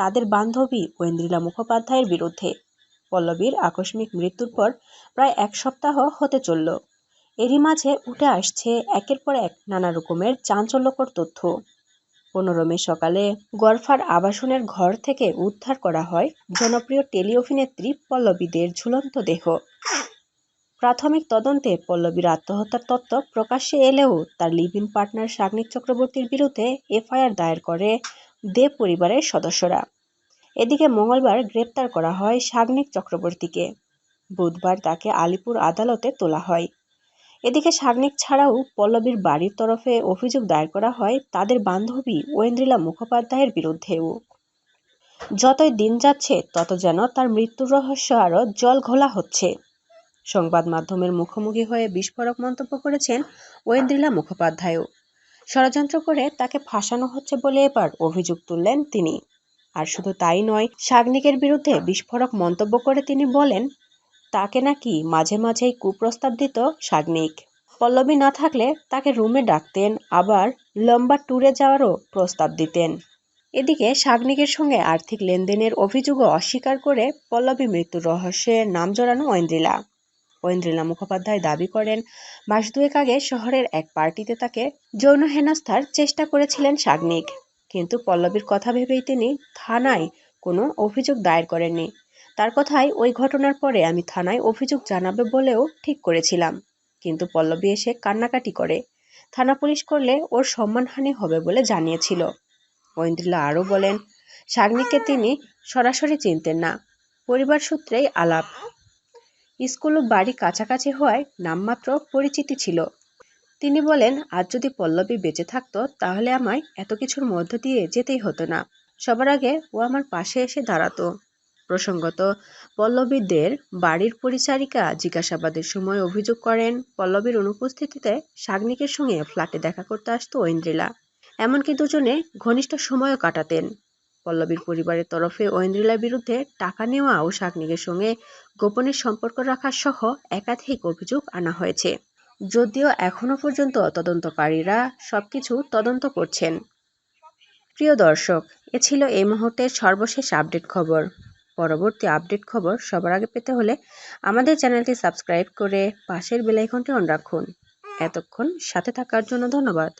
তাদের বান্ধবী ঐন্দ্রিলা মুখোপাধ্যায়ের বিরুদ্ধে। পল্লবীর আকস্মিক মৃত্যুর পর প্রায় এক সপ্তাহ হতে চলল। এরই মাঝে উঠে আসছে একের পর এক নানা রকমের চাঞ্চল্যকর তথ্য। পনেরো মে সকালে গরফার আবাসনের ঘর থেকে উদ্ধার করা হয় জনপ্রিয় টেলি অভিনেত্রী পল্লবীদের ঝুলন্ত দেহ। প্রাথমিক তদন্তে পল্লবীর আত্মহত্যার তত্ত্ব প্রকাশ্যে এলেও তার লিভ ইন পার্টনার সাগ্নিক চক্রবর্তীর বিরুদ্ধে এফআইআর দায়ের করে দে পরিবারের সদস্যরা। এদিকে মঙ্গলবার গ্রেপ্তার করা হয় সাগ্নিক চক্রবর্তীকে। বুধবার তাকে আলিপুর আদালতে তোলা হয়। এদিকে সাগ্নিক ছাড়াও পল্লবীর বাড়ির তরফে অভিযোগ দায়ের করা হয়, তাদের বান্ধবী ঐন্দ্রিলা মুখোপাধ্যায়ের বিরুদ্ধেও। যতই দিন যাচ্ছে, তত যেন তার মৃত্যুর রহস্য আরও জল ঘোলা হচ্ছে। সংবাদ মাধ্যমের মুখোমুখি হয়ে বিস্ফোরক মন্তব্য করেছেন ঐন্দ্রিলা মুখোপাধ্যায়ও। ষড়যন্ত্র করে তাকে ফাঁসানো হচ্ছে বলে এবার অভিযোগ তুললেন তিনি। আর শুধু তাই নয়, সাগ্নিকের বিরুদ্ধে বিস্ফোরক মন্তব্য করে তিনি বলেন, তাকে নাকি মাঝে মাঝেই কুপ্রস্তাব দিত সাগ্নিক। পল্লবী না থাকলে তাকে রুমে ডাকতেন, আবার লম্বা ট্যুরে যাওয়ারও প্রস্তাব দিতেন। এদিকে সাগ্নিকের সঙ্গে আর্থিক লেনদেনের অভিযোগও অস্বীকার করে পল্লবী মৃত্যুর রহস্যে নাম জড়ানো ঐন্দ্রিলা। ঐন্দ্রিলা মুখোপাধ্যায় দাবি করেন, মাস দুয়েক আগে শহরের এক পার্টিতে তাকে যৌন হেনস্থার চেষ্টা করেছিলেন সাগ্নিক। কিন্তু পল্লবীর কথা ভেবেই তিনি থানায় কোনো অভিযোগ দায়ের করেননি। তার কথায় ওই ঘটনার পরে আমি থানায় অভিযোগ জানাবে বলেও ঠিক করেছিলাম। কিন্তু পল্লবী এসে কান্নাকাটি করে। থানা পুলিশ করলে ওর সম্মানহানি হবে বলে জানিয়েছিল। ঐন্দ্রিলা আরও বলেন, সাগ্নিককে তিনি সরাসরি চিনতেন না। পরিবার সূত্রেই আলাপ। স্কুল ও বাড়ি কাছাকাছি হওয়ায় নামমাত্র পরিচিতি ছিল। তিনি বলেন, আজ যদি পল্লবী বেঁচে থাকতো, তাহলে আমায় এত কিছুর মধ্য দিয়ে যেতেই হতো না। সবার আগে ও আমার পাশে এসে দাঁড়াতো। প্রসঙ্গত, পল্লবীদের বাড়ির পরিচারিকা জিজ্ঞাসাবাদের সময় অভিযোগ করেন, পল্লবীর অনুপস্থিতিতে সাগ্নিকের সঙ্গে ফ্ল্যাটে দেখা করতে আসতো ঐন্দ্রিলা। এমনকি দুজনে ঘনিষ্ঠ সময়ও কাটাতেন। পল্লবীর পরিবারের তরফে ঐন্দ্রিলার বিরুদ্ধে টাকা নেওয়া ও সাগ্নিকের সঙ্গে গোপনের সম্পর্ক রাখা সহ একাধিক অভিযোগ আনা হয়েছে। যদিও এখনও পর্যন্ত তদন্তকারীরা সবকিছু তদন্ত করছেন। প্রিয় দর্শক, এ ছিল এই মুহূর্তের সর্বশেষ আপডেট খবর। পরবর্তী আপডেট খবর সবার আগে পেতে হলে আমাদের চ্যানেলটি সাবস্ক্রাইব করে পাশের বেলাইকনটি অন রাখুন। এতক্ষণ সাথে থাকার জন্য ধন্যবাদ।